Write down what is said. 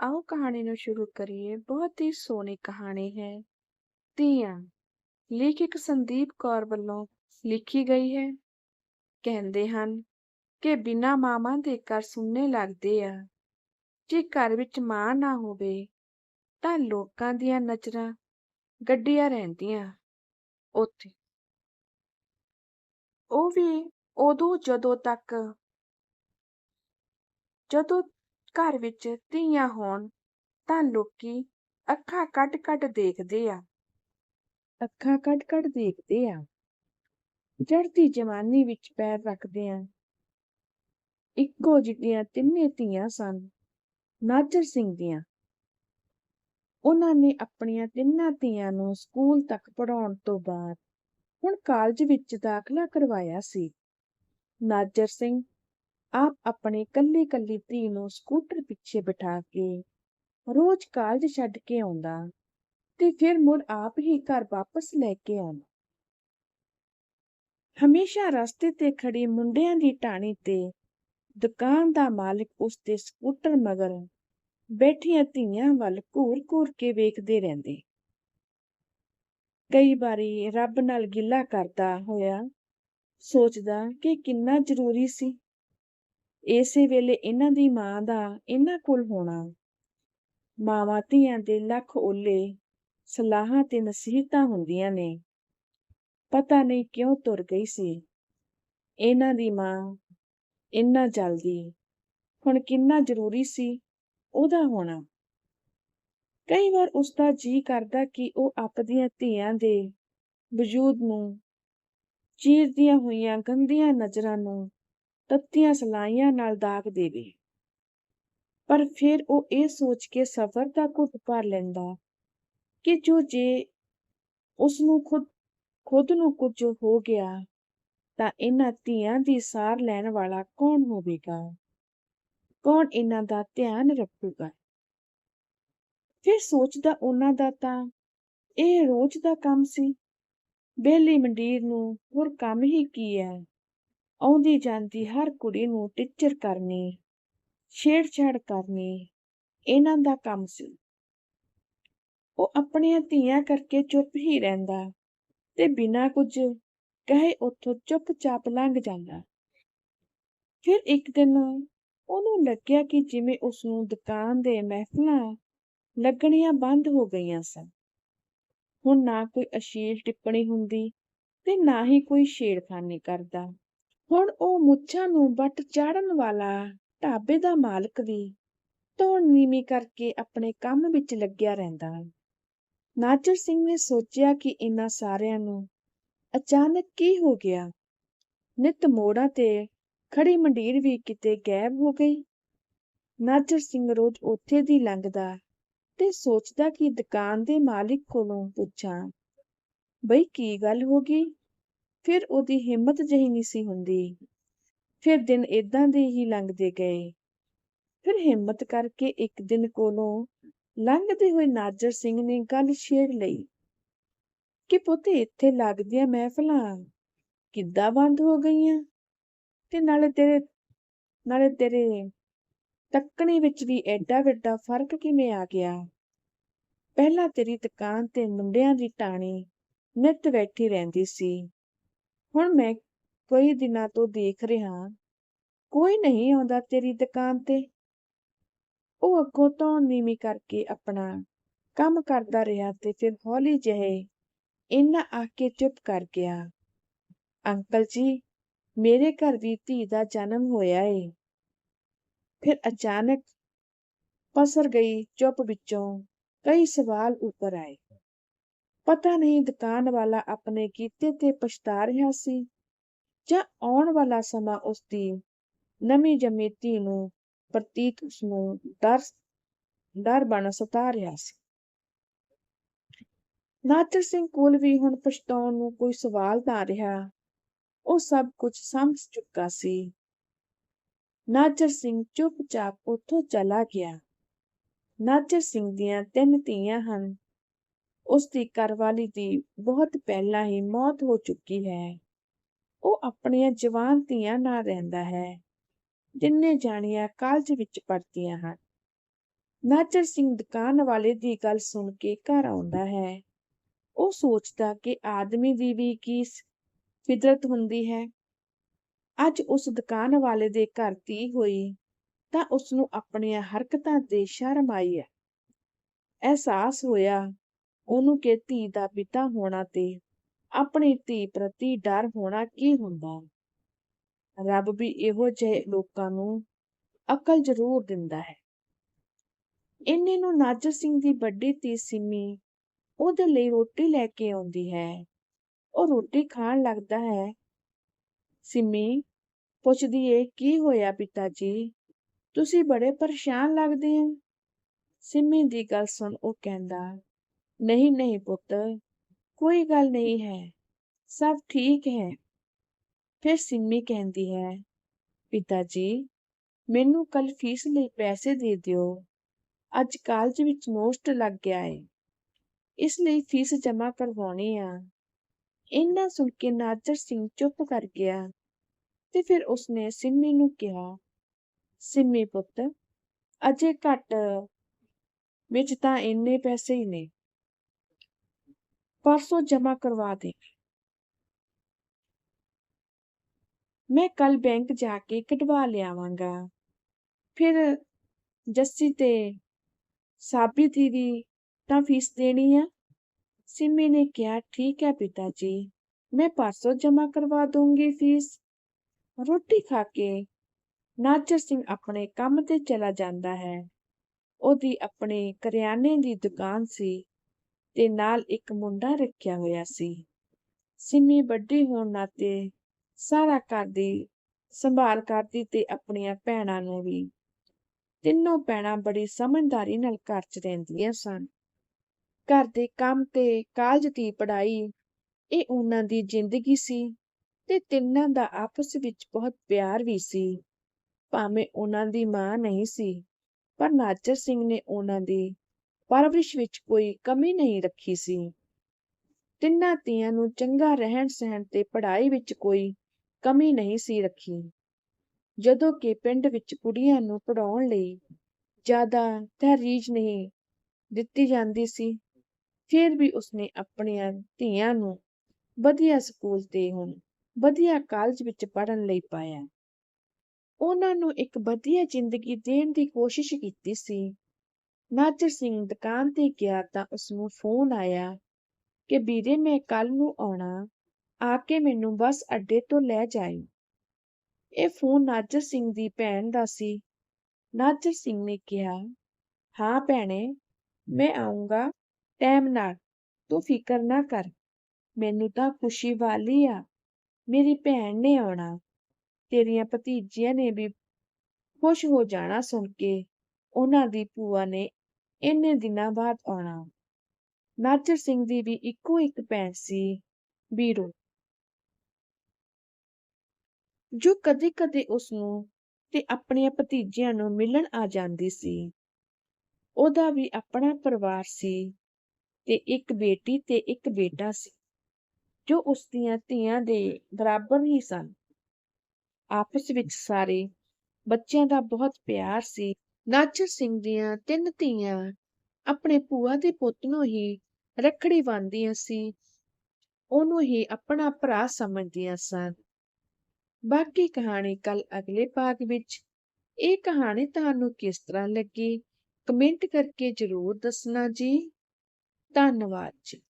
ਆਓ ਕਹਾਣੀ ਨੂੰ ਸ਼ੁਰੂ ਕਰੀਏ ਬਹੁਤ ਹੀ ਸੋਹਣੀ ਕਹਾਣੀ ਹੈ ਧੀਆਂ ਲੇਖਕ ਸੰਦੀਪ ਕੌਰ ਵੱਲੋਂ ਲਿਖੀ ਗਈ ਹੈ ਕਹਿੰਦੇ ਹਨ ਕਿ ਬਿਨਾਂ ਮਾਵਾਂ ਦੇ ਘਰ ਸੁੰਨੇ ਲੱਗਦੇ ਆ ਜੇ ਘਰ ਵਿੱਚ ਮਾਂ ਨਾ ਹੋਵੇ ਤਾਂ ਲੋਕਾਂ ਦੀਆਂ ਨਜ਼ਰਾਂ ਗੱਡੀਆਂ ਰਹਿੰਦੀਆਂ ਉੱਥੇ ਉਹ ਵੀ ਉਦੋਂ ਜਦੋਂ ਤੱਕ ਜਦੋਂ ਘਰ ਵਿੱਚ ਧੀਆਂ ਹੋਣ ਤਾਂ ਲੋਕੀ ਅੱਖਾਂ ਕੱਢ-ਕੱਢ ਦੇਖਦੇ ਆ। ਅੱਖਾਂ ਕੱਢ-ਕੱਢ ਦੇਖਦੇ ਆ। ਚੜ੍ਹਦੀ ਜਵਾਨੀ ਵਿੱਚ ਪੈਰ ਰੱਖਦੇ ਆ। ਇੱਕੋ ਜਿਹੀਆਂ ਤਿੰਨੇ ਧੀਆਂ ਸਨ, ਨਾਜਰ ਸਿੰਘ ਦੀਆਂ। ਉਹਨਾਂ ਨੇ ਆਪਣੀਆਂ ਤਿੰਨਾਂ ਧੀਆਂ ਨੂੰ ਸਕੂਲ ਤੱਕ ਪੜ੍ਹਾਉਣ ਤੋਂ ਬਾਅਦ ਹੁਣ ਕਾਲਜ ਵਿੱਚ ਦਾਖਲਾ ਕਰਵਾਇਆ ਸੀ। ਨਾਜਰ ਸਿੰਘ ਆਪ ਆਪਣੇ ਕੱਲੀ ਕੱਲੀ ਧੀ ਨੂੰ ਸਕੂਟਰ ਪਿੱਛੇ ਬਿਠਾ ਕੇ ਰੋਜ਼ ਕਾਲਜ ਛੱਡ ਕੇ ਆਉਂਦਾ ਤੇ ਫਿਰ ਮੁੜ ਆਪ ਹੀ ਘਰ ਵਾਪਸ ਲੈ ਕੇ ਆਉਂਦਾ। ਹਮੇਸ਼ਾ ਰਸਤੇ ਤੇ ਖੜੀ ਮੁੰਡਿਆਂ ਦੀ ਟਾਣੀ ਤੇ ਦੁਕਾਨ ਦਾ ਮਾਲਕ ਉਸ ਦੇ ਸਕੂਟਰ ਮਗਰ ਬੈਠੀਆਂ ਧੀਆਂ ਵੱਲ ਘੂਰ-ਘੂਰ ਕੇ ਵੇਖਦੇ ਰਹਿੰਦੇ। ਕਈ ਵਾਰੀ ਰੱਬ ਨਾਲ ਗਿੱਲਾ ਕਰਦਾ ਹੋਇਆ ਸੋਚਦਾ ਕਿ ਕਿੰਨਾ ਜ਼ਰੂਰੀ ਸੀ। ਇਸੇ ਵੇਲੇ ਇਹਨਾਂ ਦੀ ਮਾਂ ਦਾ ਇਹਨਾਂ ਕੋਲ ਹੋਣਾ। ਮਾਵਾਂ ਧੀਆਂ ਦੇ ਲੱਖ ਓਲੇ ਸਲਾਹਾਂ ਤੇ ਨਸੀਹਤਾਂ ਹੁੰਦੀਆਂ ਨੇ। ਪਤਾ ਨਹੀਂ ਕਿਉਂ ਤੁਰ ਗਈ ਸੀ। ਇਹਨਾਂ ਦੀ ਮਾਂ ਇੰਨਾ ਜਲਦੀ, ਹੁਣ ਕਿੰਨਾ ਜ਼ਰੂਰੀ ਸੀ ਉਹਦਾ ਹੋਣਾ। ਕਈ ਵਾਰ ਉਸ ਦਾ ਜੀ ਕਰਦਾ ਕਿ ਉਹ ਆਪਦੀਆਂ ਧੀਆਂ ਦੇ ਵਜੂਦ ਨੂੰ ਚੀਰਦੀਆਂ ਹੋਈਆਂ ਗੰਦੀਆਂ ਨਜ਼ਰਾਂ ਨੂੰ ਤੱਤੀਆਂ ਸਲਾਈਆਂ ਨਾਲ ਦਾਗ ਦੇਵੇ। ਪਰ ਫਿਰ ਉਹ ਇਹ ਸੋਚ ਕੇ ਸਫ਼ਰ ਦਾ ਘੁੱਟ ਭਰ ਲੈਂਦਾ ਕਿ ਜੋ ਜੇ ਉਸ ਨੂੰ ਖੁਦ ਖੁਦ ਨੂੰ ਕੁਝ ਹੋ ਗਿਆ ਤਾਂ ਇਹਨਾਂ ਧੀਆਂ ਦੀ ਸਾਰ ਲੈਣ ਵਾਲਾ ਕੌਣ ਹੋਵੇਗਾ? ਕੌਣ ਇਹਨਾਂ ਦਾ ਧਿਆਨ ਰੱਖੂਗਾ? ਫਿਰ ਸੋਚਦਾ ਉਹਨਾਂ ਦਾ ਤਾਂ ਇਹ ਰੋਜ਼ ਦਾ ਕੰਮ ਸੀ। ਬੇਲੀ ਮੰਡੀਰ ਨੂੰ ਹੋਰ ਕੰਮ ਹੀ ਕੀ ਹੈ? ਆਉਂਦੀ ਜਾਂਦੀ ਹਰ ਕੁੜੀ ਨੂੰ ਟਿੱਚਰ ਕਰਨੀ, ਛੇੜਛਾੜ ਕਰਨੀ, ਇਹਨਾਂ ਦਾ ਕੰਮ ਸੀ। ਉਹ ਆਪਣੀਆਂ ਧੀਆਂ ਕਰਕੇ ਚੁੱਪ ਹੀ ਰਹਿੰਦਾ ਤੇ ਬਿਨਾਂ ਕੁਝ ਕਹੇ ਉੱਥੋਂ ਚੁੱਪਚਾਪ ਲੰਘ ਜਾਂਦਾ। ਫਿਰ ਇੱਕ ਦਿਨ ਉਹਨੂੰ ਲੱਗਿਆ ਕਿ ਜਿਵੇਂ ਉਸ ਨੂੰ ਦੁਕਾਨ ਦੇ ਮਹਿਫਲਾਂ ਲੱਗਣੀਆਂ ਬੰਦ ਹੋ ਗਈਆਂ ਸਨ। ਹੁਣ ਨਾ ਕੋਈ ਅਸ਼ੀਲ ਟਿੱਪਣੀ ਹੁੰਦੀ ਤੇ ਨਾ ਹੀ ਕੋਈ ਛੇੜਖਾਨੀ ਕਰਦਾ। ਹੁਣ ਉਹ ਮੁੱਛਾਂ ਨੂੰ ਵੱਟ ਚਾੜਨ ਵਾਲਾ ਢਾਬੇ ਦਾ ਮਾਲਕ ਵੀ ਧੌਣ ਨੀਵੀਂ ਕਰਕੇ ਆਪਣੇ ਕੰਮ ਵਿੱਚ ਲੱਗਿਆ ਰਹਿੰਦਾ। ਨਾਚਰ ਸਿੰਘ ਨੇ ਸੋਚਿਆ ਕਿ ਇਹਨਾਂ ਸਾਰਿਆਂ ਨੂੰ ਅਚਾਨਕ ਕੀ ਹੋ ਗਿਆ। ਨਿਤ ਮੋੜਾਂ ਤੇ ਖੜੀ ਮੰਡੀਰ ਵੀ ਕਿਤੇ ਗਾਇਬ ਹੋ ਗਈ। ਨਾਚਰ ਸਿੰਘ ਰੋਜ਼ ਉੱਥੇ ਦੀ ਲੰਘਦਾ ਤੇ ਸੋਚਦਾ ਕਿ ਦੁਕਾਨ ਦੇ ਮਾਲਿਕ ਕੋਲੋਂ ਪੁੱਛਾਂ, ਬਈ ਕੀ ਗੱਲ ਹੋ ਗਈ? ਫਿਰ ਉਹਦੀ ਹਿੰਮਤ ਜਹੀ ਨਹੀਂ ਸੀ ਹੁੰਦੀ। ਫਿਰ ਦਿਨ ਇਦਾਂ ਦੇ ਹੀ ਲੰਘਦੇ ਗਏ। ਫਿਰ ਹਿੰਮਤ ਕਰਕੇ ਇੱਕ ਦਿਨ ਕੋਲੋਂ ਲੰਘਦੇ ਹੋਏ ਨਾਜਰ ਸਿੰਘ ਨੇ ਗੱਲ ਛੇੜ ਲਈ ਕਿ, ਪੁੱਤੇ, ਇੱਥੇ ਲੱਗਦੀਆਂ ਮਹਿਫਲਾਂ ਕਿੱਦਾਂ ਬੰਦ ਹੋ ਗਈਆਂ? ਤੇ ਨਾਲੇ ਤੇਰੇ ਨਾਲੇ ਤੇਰੇ ਤੱਕਣੀ ਵਿੱਚ ਵੀ ਐਡਾ ਵੱਡਾ ਫ਼ਰਕ ਕਿਵੇਂ ਆ ਗਿਆ? ਪਹਿਲਾਂ ਤੇਰੀ ਦੁਕਾਨ ਤੇ ਮੁੰਡਿਆਂ ਦੀ ਟਾਣੀ ਨਿੱਤ ਬੈਠੀ ਰਹਿੰਦੀ ਸੀ। ਹੁਣ ਮੈਂ ਕਈ ਦਿਨਾਂ ਤੋਂ ਦੇਖ ਰਿਹਾ ਕੋਈ ਨਹੀਂ ਆਉਂਦਾ ਤੇਰੀ ਦੁਕਾਨ ਤੇ। ਉਹ ਅੱਗੋਂ ਤੋਂ ਨੀਵੀਂ ਕਰਕੇ ਆਪਣਾ ਕੰਮ ਕਰਦਾ ਰਿਹਾ ਤੇ ਫਿਰ ਹੌਲੀ ਜਿਹੇ ਇਹਨਾਂ ਆ ਕੇ ਚੁੱਪ ਕਰ ਗਿਆ। ਅੰਕਲ ਜੀ, ਮੇਰੇ ਘਰ ਦੀ ਧੀ ਦਾ ਜਨਮ ਹੋਇਆ ਏ। ਫਿਰ ਅਚਾਨਕ ਪਸਰ ਗਈ ਚੁੱਪ ਵਿੱਚੋਂ, ਕਈ ਸਵਾਲ ਉੱਪਰ ਆਏ। ਪਤਾ ਨਹੀਂ ਦੁਕਾਨ ਵਾਲਾ ਆਪਣੇ ਕੀਤੇ ਤੇ ਪਛਤਾ ਰਿਹਾ ਸੀ ਜਾਂ ਆਉਣ ਵਾਲਾ ਸਮਾਂ ਉਸ ਦੀ ਨਵੀਂ ਜਮੀਤੀ ਨੂੰ ਪ੍ਰਤੀਕ ਉਸ ਨੂੰ ਡਰ ਡਰ ਬਣ ਸਤਾ ਰਿਹਾ ਸੀ। ਨਾਦਰ ਸਿੰਘ ਕੋਲ ਵੀ ਹੁਣ ਪਛਤਾਉਣ ਨੂੰ ਕੋਈ ਸਵਾਲ ਨਾ ਰਿਹਾ, ਉਹ ਸਭ ਕੁਝ ਸਮਝ ਚੁੱਕਾ ਸੀ। ਨਾਜਰ ਸਿੰਘ ਚੁੱਪਚਾਪ ਉੱਥੋਂ ਚਲਾ ਗਿਆ। ਨਾਜਰ ਸਿੰਘ ਦੀਆਂ ਤਿੰਨ ਧੀਆਂ ਹਨ। ਉਸ ਦੀ ਘਰਵਾਲੀ ਦੀ ਬਹੁਤ ਪਹਿਲਾਂ ਹੀ ਮੌਤ ਹੋ ਚੁੱਕੀ ਹੈ। ਉਹ ਆਪਣੀਆਂ ਜਵਾਨ ਧੀਆਂ ਨਾਲ ਰਹਿੰਦਾ ਹੈ, ਜਿੰਨੇ ਜਾਣੀਆਂ ਕਾਲਜ ਵਿੱਚ ਪੜ੍ਹਦੀਆਂ ਹਨ। ਨਾਚਰ ਸਿੰਘ ਦੁਕਾਨ ਵਾਲੇ ਦੀ ਗੱਲ ਸੁਣ ਕੇ ਘਰ ਆਉਂਦਾ ਹੈ। ਉਹ ਸੋਚਦਾ ਕਿ ਆਦਮੀ ਦੀ ਵੀ ਕੀ ਸ- ਫਿਤਰਤ ਹੁੰਦੀ ਹੈ। ਅੱਜ ਉਸ ਦੁਕਾਨ ਵਾਲੇ ਦੇ ਘਰ ਧੀ ਹੋਈ ਤਾਂ ਉਸ ਨੂੰ ਆਪਣੀਆਂ ਹਰਕਤਾਂ ਤੇ ਸ਼ਰਮ ਆਈ ਹੈ। ਅਹਿਸਾਸ ਹੋਇਆ ਉਹਨੂੰ ਕਿ ਧੀ ਦਾ ਪਿਤਾ ਹੋਣਾ ਤੇ ਆਪਣੀ ਧੀ ਪ੍ਰਤੀ ਡਰ ਹੋਣਾ ਕੀ ਹੁੰਦਾ? ਰੱਬ ਵੀ ਇਹੋ ਜਿਹੇ ਲੋਕਾਂ ਨੂੰ ਅਕਲ ਜ਼ਰੂਰ ਦਿੰਦਾ ਹੈ। ਇੰਨੇ ਨੂੰ ਨਾਜਰ ਸਿੰਘ ਦੀ ਵੱਡੀ ਧੀ ਸਿੰਮੀ ਉਹਦੇ ਲਈ ਰੋਟੀ ਲੈ ਕੇ ਆਉਂਦੀ ਹੈ। ਉਹ ਰੋਟੀ ਖਾਣ ਲੱਗਦਾ ਹੈ। ਸਿੰਮੀ ਪੁੱਛਦੀ ਏ, ਕੀ ਹੋਇਆ ਪਿਤਾ ਜੀ? ਤੁਸੀਂ ਬੜੇ ਪਰੇਸ਼ਾਨ ਲੱਗਦੇ ਹੋ ਸਿੰਮੀ ਦੀ ਗੱਲ ਸੁਣ ਉਹ ਕਹਿੰਦਾ ਨਹੀਂ ਨਹੀਂ ਪੁੱਤ ਕੋਈ ਗੱਲ ਨਹੀਂ ਹੈ ਸਭ ਠੀਕ ਹੈ ਫਿਰ ਸਿੰਮੀ ਕਹਿੰਦੀ ਹੈ ਪਿਤਾ ਜੀ ਮੈਨੂੰ ਕੱਲ ਫੀਸ ਲਈ ਪੈਸੇ ਦੇ ਦਿਓ ਅੱਜ ਕਾਲਜ ਵਿੱਚ ਮੋਸਟ ਲੱਗ ਗਿਆ ਹੈ ਇਸ ਲਈ ਫੀਸ ਜਮ੍ਹਾਂ ਕਰਵਾਉਣੀ ਆ ਇਹਨਾਂ ਸੁਣ ਕੇ ਨਾਜਰ ਸਿੰਘ ਚੁੱਪ ਕਰ ਗਿਆ ਤੇ ਫਿਰ ਉਸਨੇ ਸਿੰਮੀ ਨੂੰ ਕਿਹਾ ਸਿੰਮੀ ਪੁੱਤ ਅਜੇ ਘੱਟ ਵਿੱਚ ਤਾਂ ਇੰਨੇ ਪੈਸੇ ਹੀ ਨੇ ਪਰਸੋਂ ਜਮ੍ਹਾਂ ਕਰਵਾ ਦੇ। ਮੈਂ ਕੱਲ ਬੈਂਕ ਜਾ ਕੇ ਕਢਵਾ ਲਿਆਵਾਂਗਾ। ਫਿਰ ਜੱਸੀ ਤੇ ਸਾਬੀ ਦੀ ਵੀ ਤਾਂ ਫੀਸ ਦੇਣੀ ਆ। ਸਿੰਮੀ ਨੇ ਕਿਹਾ, ਠੀਕ ਹੈ ਪਿਤਾ ਜੀ, ਮੈਂ ਪਰਸੋਂ ਜਮ੍ਹਾਂ ਕਰਵਾ ਦੂੰਗੀ ਫੀਸ। ਰੋਟੀ ਖਾ ਕੇ ਨਾਜਰ ਸਿੰਘ ਆਪਣੇ ਕੰਮ ਤੇ ਚਲਾ ਜਾਂਦਾ ਹੈ। ਉਹਦੀ ਆਪਣੇ ਕਰਿਆਨੇ ਦੀ ਦੁਕਾਨ ਸੀ। ਤੇ ਨਾਲ ਇੱਕ ਮੁੰਡਾ ਰੱਖਿਆ ਹੋਇਆ ਸੀ। ਸਿੰਮੀ ਵੱਡੀ ਹੋਣ ਨਾਤੇ ਸਾਰਾ ਘਰ ਦੀ ਸੰਭਾਲ ਕਰਦੀ ਤੇ ਆਪਣੀਆਂ ਭੈਣਾਂ ਨੂੰ ਵੀ। ਤਿੰਨੋਂ ਭੈਣਾਂ ਬੜੀ ਸਮਝਦਾਰੀ ਨਾਲ ਘਰ 'ਚ ਰਹਿੰਦੀਆਂ ਸਨ। ਘਰ ਦੇ ਕੰਮ ਤੇ ਕਾਲਜ ਦੀ ਪੜ੍ਹਾਈ ਇਹ ਉਹਨਾਂ ਦੀ ਜ਼ਿੰਦਗੀ ਸੀ ਤੇ ਤਿੰਨਾਂ ਦਾ ਆਪਸ ਵਿੱਚ ਬਹੁਤ ਪਿਆਰ ਵੀ ਸੀ। ਭਾਵੇਂ ਉਹਨਾਂ ਦੀ ਮਾਂ ਨਹੀਂ ਸੀ, ਪਰ ਨਾਜਰ ਸਿੰਘ ਨੇ ਉਹਨਾਂ ਦੀ ਪਰਵਰਿਸ਼ ਵਿੱਚ ਕੋਈ ਕਮੀ ਨਹੀਂ ਰੱਖੀ ਸੀ। ਤਿੰਨਾਂ ਧੀਆਂ ਨੂੰ ਚੰਗਾ ਰਹਿਣ ਸਹਿਣ ਤੇ ਪੜ੍ਹਾਈ ਵਿੱਚ ਕੋਈ ਕਮੀ ਨਹੀਂ ਸੀ ਰੱਖੀ। ਜਦੋਂ ਕਿ ਪਿੰਡ ਵਿੱਚ ਕੁੜੀਆਂ ਨੂੰ ਪੜਾਉਣ ਲਈ ਜ਼ਿਆਦਾ ਤਹਿਰੀਜ਼ ਨਹੀਂ ਦਿੱਤੀ ਜਾਂਦੀ ਸੀ, ਫਿਰ ਵੀ ਉਸਨੇ ਆਪਣੀਆਂ ਧੀਆਂ ਨੂੰ ਵਧੀਆ ਸਕੂਲ ਤੇ ਹੁਣ ਵਧੀਆ ਕਾਲਜ ਵਿੱਚ ਪੜ੍ਹਨ ਲਈ ਪਾਇਆ। ਉਹਨਾਂ ਨੂੰ ਇੱਕ ਵਧੀਆ ਜ਼ਿੰਦਗੀ ਦੇਣ ਦੀ ਕੋਸ਼ਿਸ਼ ਕੀਤੀ ਸੀ। ਨਾਜਰ ਸਿੰਘ ਦੁਕਾਨ ਤੇ ਗਿਆ ਤਾਂ ਉਸਨੂੰ ਫੋਨ ਆਇਆ ਕਿ ਵੀਰੇ ਮੈਂ ਕੱਲ ਨੂੰ ਆਉਣਾ, ਆ ਕੇ ਮੈਨੂੰ ਬੱਸ ਅੱਡੇ ਤੋਂ ਲੈ ਜਾਈ। ਇਹ ਫੋਨ ਨਾਜਰ ਸਿੰਘ ਦੀ ਭੈਣ ਦਾ ਸੀ। ਨਾਜਰ ਸਿੰਘ ਨੇ ਕਿਹਾ, ਹਾਂ ਭੈਣੇ, ਮੈਂ ਆਉਂਗਾ ਟਾਈਮ ਨਾਲ, ਤੂੰ ਫਿਕਰ ਨਾ ਕਰ, ਮੈਨੂੰ ਤਾਂ ਖੁਸ਼ੀ ਵਾਲੀ ਆ, ਮੇਰੀ ਭੈਣ ਨੇ ਆਉਣਾ, ਤੇਰੀਆਂ ਭਤੀਜੀਆਂ ਨੇ ਵੀ ਖੁਸ਼ ਹੋ ਜਾਣਾ ਸੁਣ ਕੇ, ਉਹਨਾਂ ਦੀ ਭੂਆ ਨੇ ਇੰਨੇ ਦਿਨਾਂ ਬਾਅਦ ਆਉਣਾ। ਨਾਜਰ ਸਿੰਘ ਦੀ ਵੀ ਇੱਕੋ ਇੱਕ ਭੈਣ ਸੀ, ਬੀਰੋ। ਜੋ ਕਦੇ-ਕਦੇ ਉਸ ਨੂੰ ਤੇ ਆਪਣੀਆਂ ਭਤੀਜਿਆਂ ਨੂੰ ਮਿਲਣ ਆ ਜਾਂਦੀ ਸੀ, ਉਹਦਾ ਵੀ ਆਪਣਾ ਪਰਿਵਾਰ ਸੀ ਤੇ ਇੱਕ ਬੇਟੀ ਤੇ ਇੱਕ ਬੇਟਾ ਸੀ, ਜੋ ਉਸ ਦੀਆਂ ਧੀਆਂ ਦੇ ਬਰਾਬਰ ਹੀ ਸਨ। ਆਪਸ ਵਿੱਚ ਸਾਰੇ ਬੱਚਿਆਂ ਦਾ ਬਹੁਤ ਪਿਆਰ ਸੀ ਨਾਜਰ ਸਿੰਘ ਦੀਆਂ ਤਿੰਨ ਧੀਆਂ ਆਪਣੇ ਭੂਆ ਦੇ ਪੁੱਤ ਨੂੰ ਹੀ ਰੱਖੜੀ ਬੰਨ੍ਹਦੀਆਂ ਸੀ। ਉਹਨੂੰ ਹੀ ਆਪਣਾ ਭਰਾ ਸਮਝਦੀਆਂ ਸਨ। ਬਾਕੀ ਕਹਾਣੀ ਕੱਲ ਅਗਲੇ ਭਾਗ ਵਿੱਚ। ਇਹ ਕਹਾਣੀ ਤੁਹਾਨੂੰ ਕਿਸ ਤਰ੍ਹਾਂ ਲੱਗੀ? ਕਮੈਂਟ ਕਰਕੇ ਜ਼ਰੂਰ ਦੱਸਣਾ ਜੀ। ਧੰਨਵਾਦ ਜੀ।